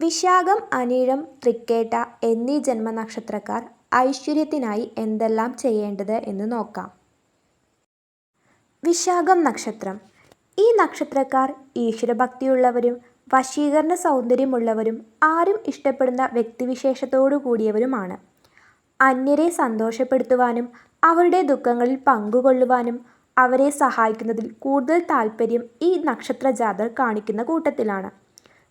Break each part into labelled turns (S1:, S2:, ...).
S1: വിശാഖം അനിഴം തൃക്കേട്ട എന്നീ ജന്മനക്ഷത്രക്കാർ ഐശ്വര്യത്തിനായി എന്തെല്ലാം ചെയ്യേണ്ടത് എന്ന് നോക്കാം. വിശാഖം നക്ഷത്രം ഈ നക്ഷത്രക്കാർ ഈശ്വരഭക്തിയുള്ളവരും വശീകരണ സൗന്ദര്യമുള്ളവരും ആരും ഇഷ്ടപ്പെടുന്ന വ്യക്തിവിശേഷത്തോടു കൂടിയവരുമാണ് അന്യരെ സന്തോഷപ്പെടുത്തുവാനും അവരുടെ ദുഃഖങ്ങളിൽ പങ്കുകൊള്ളുവാനും അവരെ സഹായിക്കുന്നതിൽ കൂടുതൽ താൽപര്യം ഈ നക്ഷത്രജാതർ കാണിക്കുന്ന കൂട്ടത്തിലാണ്.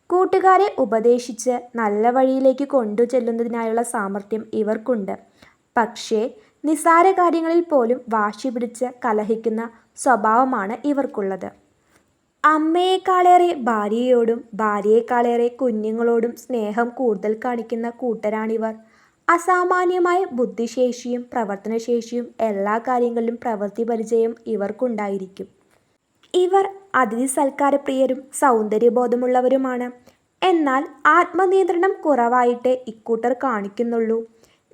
S1: കൂട്ടുകാരെ ഉപദേശിച്ച് നല്ല വഴിയിലേക്ക് കൊണ്ടുചെല്ലുന്നതിനായുള്ള സാമർഥ്യം ഇവർക്കുണ്ട്. പക്ഷേ നിസാര കാര്യങ്ങളിൽ പോലും വാശി പിടിച്ച് കലഹിക്കുന്ന സ്വഭാവമാണ് ഇവർക്കുള്ളത്. അമ്മയെക്കാളേറെ ഭാര്യയോടും ഭാര്യയെക്കാളേറെ കുഞ്ഞുങ്ങളോടും സ്നേഹം കൂടുതൽ കാണിക്കുന്ന കൂട്ടരാണിവർ. അസാമാന്യമായ ബുദ്ധിശേഷിയും പ്രവർത്തനശേഷിയും എല്ലാ കാര്യങ്ങളിലും പ്രവൃത്തി പരിചയം ഇവർക്കുണ്ടായിരിക്കും. ഇവർ അതിഥി സൽക്കാരപ്രിയരും സൗന്ദര്യബോധമുള്ളവരുമാണ്. എന്നാൽ ആത്മനിയന്ത്രണം കുറവായിട്ടേ ഇക്കൂട്ടർ കാണിക്കുന്നുള്ളൂ.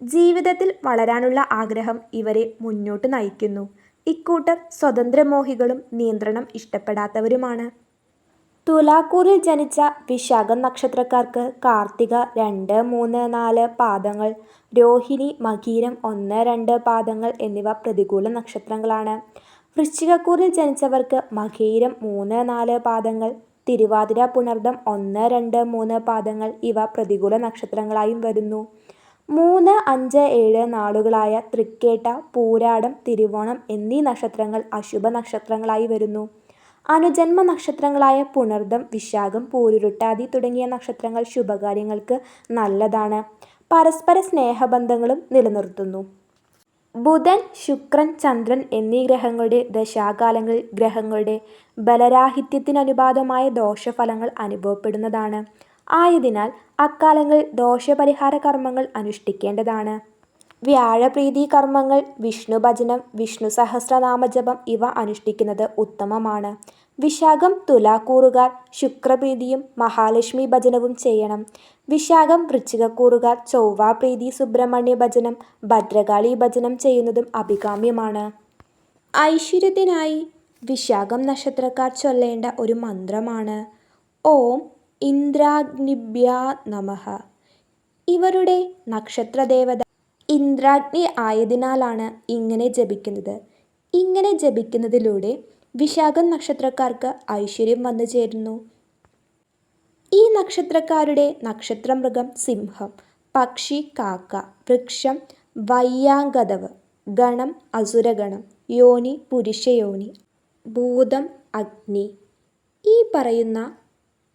S1: ജീവിതത്തിൽ വളരാനുള്ള ആഗ്രഹം ഇവരെ മുന്നോട്ട് നയിക്കുന്നു. ഇക്കൂട്ടർ സ്വതന്ത്രമോഹികളും നിയന്ത്രണം ഇഷ്ടപ്പെടാത്തവരുമാണ്. തുലാക്കൂറിൽ ജനിച്ച വിശാഖം നക്ഷത്രക്കാർക്ക് കാർത്തിക രണ്ട് മൂന്ന് നാല് പാദങ്ങൾ രോഹിണി മകീരം ഒന്ന് രണ്ട് പാദങ്ങൾ എന്നിവ പ്രതികൂല നക്ഷത്രങ്ങളാണ്. വൃശ്ചികക്കൂറിൽ ജനിച്ചവർക്ക് മകയിരം മൂന്ന് നാല് പാദങ്ങൾ തിരുവാതിര പുണർദം ഒന്ന് രണ്ട് മൂന്ന് പാദങ്ങൾ ഇവ പ്രതികൂല നക്ഷത്രങ്ങളായും വരുന്നു. മൂന്ന് അഞ്ച് ഏഴ് നാളുകളായ തൃക്കേട്ട പൂരാടം തിരുവോണം എന്നീ നക്ഷത്രങ്ങൾ അശുഭ നക്ഷത്രങ്ങളായി വരുന്നു. അനുജന്മ നക്ഷത്രങ്ങളായ പുണർദം വിശാഖം പൂരുരുട്ടാതി തുടങ്ങിയ നക്ഷത്രങ്ങൾ ശുഭകാര്യങ്ങൾക്ക് നല്ലതാണ്. പരസ്പര സ്നേഹബന്ധങ്ങളും നിലനിർത്തുന്നു. ബുധൻ ശുക്രൻ ചന്ദ്രൻ എന്നീ ഗ്രഹങ്ങളുടെ ദശാകാലങ്ങളിൽ ഗ്രഹങ്ങളുടെ ബലരാഹിത്യത്തിനനുപാതമായ ദോഷഫലങ്ങൾ അനുഭവപ്പെടുന്നതാണ്. ആയതിനാൽ അക്കാലങ്ങളിൽ ദോഷപരിഹാരകർമങ്ങൾ അനുഷ്ഠിക്കേണ്ടതാണ്. വ്യാഴപ്രീതി കർമ്മങ്ങൾ വിഷ്ണുഭജനം, സഹസ്രനാമജപം ഇവ അനുഷ്ഠിക്കുന്നത് ഉത്തമമാണ്. വിശാഖം തുലാക്കൂറുകാർ ശുക്രപ്രീതിയും മഹാലക്ഷ്മി ഭജനവും ചെയ്യണം. വിശാഖം വൃശ്ചികക്കൂറുകാർ ചൊവ്വാപ്രീതി ഭദ്രകാളി ഭജനം ചെയ്യുന്നതും അഭികാമ്യമാണ്. ഐശ്വര്യത്തിനായി വിശാഖം നക്ഷത്രക്കാർ ചൊല്ലേണ്ട ഒരു മന്ത്രമാണ് ഓം ഇന്ദ്രാഗ്നിഭ്യ നമഹ ഇവരുടെ നക്ഷത്രദേവത ഇന്ദ്രാഗ്നി ആയതിനാലാണ് ഇങ്ങനെ ജപിക്കുന്നത്. ഇങ്ങനെ ജപിക്കുന്നതിലൂടെ വിശാഖം നക്ഷത്രക്കാർക്ക് ഐശ്വര്യം വന്നു ചേരുന്നു ഈ നക്ഷത്രക്കാരുടെ നക്ഷത്രമൃഗം സിംഹം, പക്ഷി കാക്ക, വൃക്ഷം വയ്യാങ്കതവ് ഗണം അസുരഗണം, യോനി പുരുഷയോനി, ഭൂതം അഗ്നി. ഈ പറയുന്ന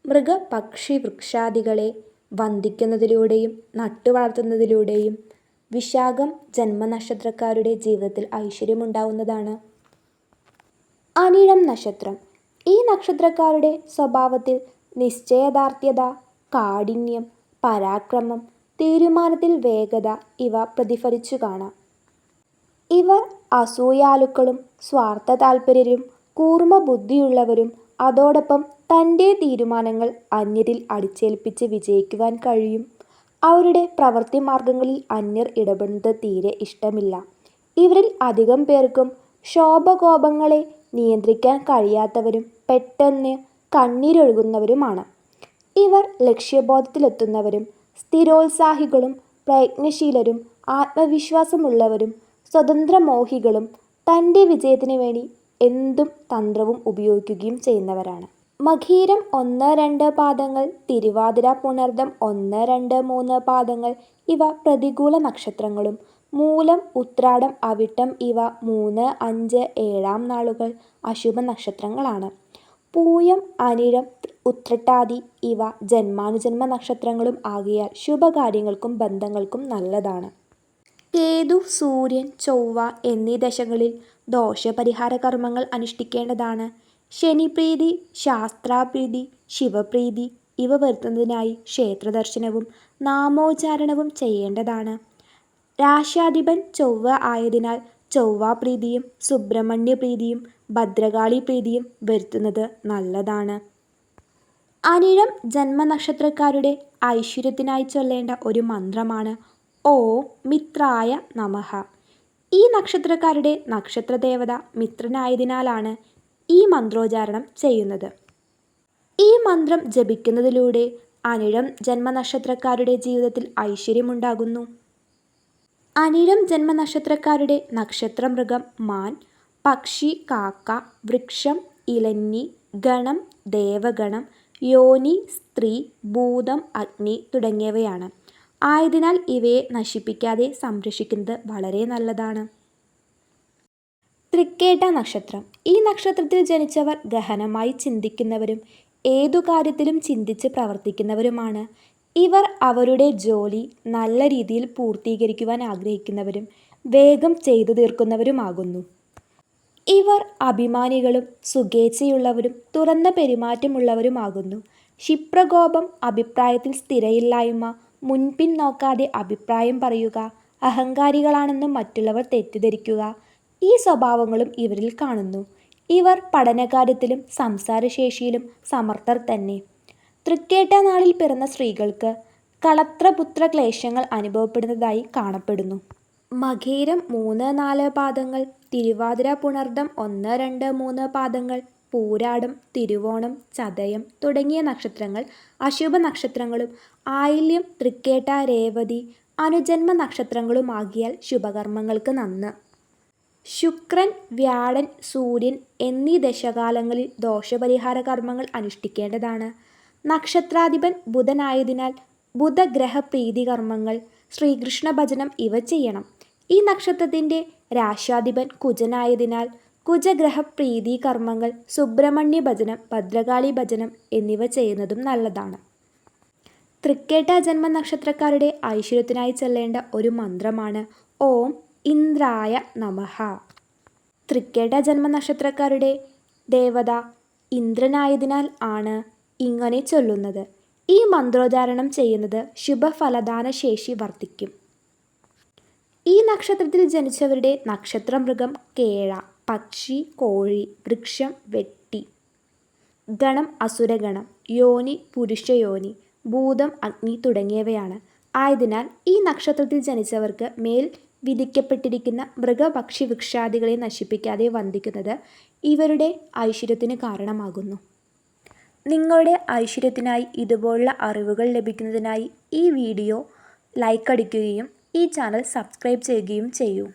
S1: മൃഗപക്ഷിവൃക്ഷാദികളെ വന്ദിക്കുന്നതിലൂടെയും നട്ടുവളർത്തുന്നതിലൂടെയും വിശാഖം ജന്മനക്ഷത്രക്കാരുടെ ജീവിതത്തിൽ ഐശ്വര്യമുണ്ടാവുന്നതാണ്. അനിഴം നക്ഷത്രം ഈ നക്ഷത്രക്കാരുടെ സ്വഭാവത്തിൽ നിശ്ചയദാർഢ്യത, കാഠിന്യം, പരാക്രമം, തീരുമാനത്തിൽ വേഗത ഇവ പ്രതിഫലിച്ചു കാണാം ഇവർ അസൂയാലുക്കളും സ്വാർത്ഥ താൽപര്യരും കൂർമ്മ ബുദ്ധിയുള്ളവരും അതോടൊപ്പം തന്റെ തീരുമാനങ്ങൾ അന്യരിൽ അടിച്ചേൽപ്പിച്ച് വിജയിക്കുവാൻ കഴിയും. അവരുടെ പ്രവൃത്തി മാർഗങ്ങളിൽ അന്യർ ഇടപെടുന്നത് തീരെ ഇഷ്ടമില്ല. ഇവരിൽ അധികം പേർക്കും ക്ഷോഭകോപങ്ങളെ നിയന്ത്രിക്കാൻ കഴിയാത്തവരും പെട്ടെന്ന് കണ്ണീരൊഴുകുന്നവരുമാണ് ഇവർ ലക്ഷ്യബോധത്തിലെത്തുന്നവരും സ്ഥിരോത്സാഹികളും പ്രയത്നശീലരും ആത്മവിശ്വാസമുള്ളവരും സ്വതന്ത്രമോഹികളും വിജയത്തിന് വേണ്ടി എന്തും തന്ത്രവും ഉപയോഗിക്കുകയും ചെയ്യുന്നവരാണ്. മഖീരം ഒന്ന് രണ്ട് പാദങ്ങൾ തിരുവാതിര പുണർദം ഒന്ന് രണ്ട് മൂന്ന് പാദങ്ങൾ ഇവ പ്രതികൂല നക്ഷത്രങ്ങളും മൂലം ഉത്രാടം അവിട്ടം ഇവ മൂന്ന് അഞ്ച് ഏഴാം നാളുകൾ അശുഭ നക്ഷത്രങ്ങളാണ്. പൂയം അനിഴം ഉത്രട്ടാതി ഇവ ജന്മാനുജന്മ നക്ഷത്രങ്ങളും ആകിയാൽ ശുഭകാര്യങ്ങൾക്കും ബന്ധങ്ങൾക്കും നല്ലതാണ്. കേതു സൂര്യൻ ചൊവ്വ എന്നീ ദശകളിൽ ദോഷപരിഹാര കർമ്മങ്ങൾ അനുഷ്ഠിക്കേണ്ടതാണ്. ശനിപ്രീതി ശാസ്ത്രാപ്രീതി ശിവപ്രീതി ഇവ വരുത്തുന്നതിനായി ക്ഷേത്രദർശനവും നാമോച്ചാരണവും ചെയ്യേണ്ടതാണ്. രാശ്യാധിപൻ ചൊവ്വ ആയതിനാൽ ചൊവ്വാപ്രീതിയും സുബ്രഹ്മണ്യപ്രീതിയും ഭദ്രകാളീപ്രീതിയും വരുത്തുന്നത് നല്ലതാണ്. അനിഴം ജന്മനക്ഷത്രക്കാരുടെ ഐശ്വര്യത്തിനായി ചൊല്ലേണ്ട ഒരു മന്ത്രമാണ് ഓ മിത്രായ നമഹ ഈ നക്ഷത്രക്കാരുടെ നക്ഷത്രദേവത മിത്രനായതിനാലാണ് ഈ മന്ത്രോച്ചാരണം ചെയ്യുന്നത്. ഈ മന്ത്രം ജപിക്കുന്നതിലൂടെ അനിഴം ജന്മനക്ഷത്രക്കാരുടെ ജീവിതത്തിൽ ഐശ്വര്യമുണ്ടാകുന്നു. അനിഴം ജന്മനക്ഷത്രക്കാരുടെ നക്ഷത്രമൃഗം മാൻ, പക്ഷി കാക്ക, വൃക്ഷം ഇലഞ്ഞി, ഗണം ദേവഗണം, യോനി സ്ത്രീ, ഭൂതം അഗ്നി തുടങ്ങിയവയാണ്. ആയതിനാൽ ഇവയെ നശിപ്പിക്കാതെ സംരക്ഷിക്കുന്നത് വളരെ നല്ലതാണ്. തൃക്കേട്ട നക്ഷത്രം ഈ നക്ഷത്രത്തിൽ ജനിച്ചവർ ഗഹനമായി ചിന്തിക്കുന്നവരും ഏതു കാര്യത്തിലും ചിന്തിച്ച് പ്രവർത്തിക്കുന്നവരുമാണ്. ഇവർ അവരുടെ ജോലി നല്ല രീതിയിൽ പൂർത്തീകരിക്കുവാൻ ആഗ്രഹിക്കുന്നവരും വേഗം ചെയ്തു തീർക്കുന്നവരുമാകുന്നു. ഇവർ അഭിമാനികളും സുഖേച്ഛയുള്ളവരും തുറന്ന പെരുമാറ്റമുള്ളവരുമാകുന്നു. ക്ഷിപ്രകോപം, അഭിപ്രായത്തിൽ സ്ഥിരയില്ലായ്മ മുൻപിൻ നോക്കാതെ അഭിപ്രായം പറയുക, അഹങ്കാരികളാണെന്ന് മറ്റുള്ളവർ തെറ്റിദ്ധരിക്കുക ഈ സ്വഭാവങ്ങളും ഇവരിൽ കാണുന്നു. ഇവർ പഠനകാര്യത്തിലും സംസാരശേഷിയിലും സമർത്ഥർ തന്നെ. തൃക്കേട്ട നാളിൽ പിറന്ന സ്ത്രീകൾക്ക് കളത്രപുത്ര ക്ലേശങ്ങൾ അനുഭവപ്പെടുന്നതായി കാണപ്പെടുന്നു. മകേരം മൂന്ന് നാല് പാദങ്ങൾ, തിരുവാതിര പുണർദം ഒന്ന് രണ്ട് മൂന്ന് പാദങ്ങൾ, പൂരാടം, തിരുവോണം, ചതയം തുടങ്ങിയ നക്ഷത്രങ്ങൾ അശുഭ നക്ഷത്രങ്ങളും ആയില്യം, തൃക്കേട്ട, രേവതി അനുജന്മ നക്ഷത്രങ്ങളുമാകിയാൽ ശുഭകർമ്മങ്ങൾക്ക് നന്ന്. ശുക്രൻ, വ്യാഴൻ, സൂര്യൻ എന്നീ ദശകാലങ്ങളിൽ ദോഷപരിഹാര കർമ്മങ്ങൾ അനുഷ്ഠിക്കേണ്ടതാണ്. നക്ഷത്രാധിപൻ ബുധനായതിനാൽ ബുധഗ്രഹപ്രീതി കർമ്മങ്ങൾ ശ്രീകൃഷ്ണ ഭജനം ഇവ ചെയ്യണം. ഈ നക്ഷത്രത്തിന്റെ രാശ്യാധിപൻ കുജനായതിനാൽ കുജഗ്രഹപ്രീതി കർമ്മങ്ങൾ സുബ്രഹ്മണ്യ ഭജനം ഭദ്രകാളി ഭജനം എന്നിവ ചെയ്യുന്നതും നല്ലതാണ്. തൃക്കേട്ട ജന്മ നക്ഷത്രക്കാരുടെ ഐശ്വര്യത്തിനായി ചെല്ലേണ്ട ഒരു മന്ത്രമാണ് ഓം ഇന്ദ്രായ നമഃ. തൃക്കേട്ട ജന്മനക്ഷത്രക്കാരുടെ ദേവത ഇന്ദ്രനായതിനാൽ ആണ് ഇങ്ങനെ ചൊല്ലുന്നത്. ഈ മന്ത്രോച്ചാരണം ചെയ്യുന്നത് ശുഭഫലദാന ശേഷി വർദ്ധിക്കും. ഈ നക്ഷത്രത്തിൽ ജനിച്ചവരുടെ നക്ഷത്രമൃഗം കേഴ, പക്ഷി കോഴി, വൃക്ഷം വെട്ടി, ഗണം അസുരഗണം, യോനി പുരുഷയോനി, ഭൂതം അഗ്നി തുടങ്ങിയവയാണ്. ആയതിനാൽ ഈ നക്ഷത്രത്തിൽ ജനിച്ചവർക്ക് മേൽ വിധിക്കപ്പെട്ടിരിക്കുന്ന മൃഗപക്ഷി വൃക്ഷാദികളെ നശിപ്പിക്കാതെ വന്ദിക്കുന്നത് ഇവരുടെ ഐശ്വര്യത്തിന് കാരണമാകുന്നു. നിങ്ങളുടെ ഐശ്വര്യത്തിനായി ഇതുപോലുള്ള അറിവുകൾ ലഭിക്കുന്നതിനായി ഈ വീഡിയോ ലൈക്ക് അടിക്കുകയും ഈ ചാനൽ സബ്സ്ക്രൈബ് ചെയ്യുകയും ചെയ്യൂ.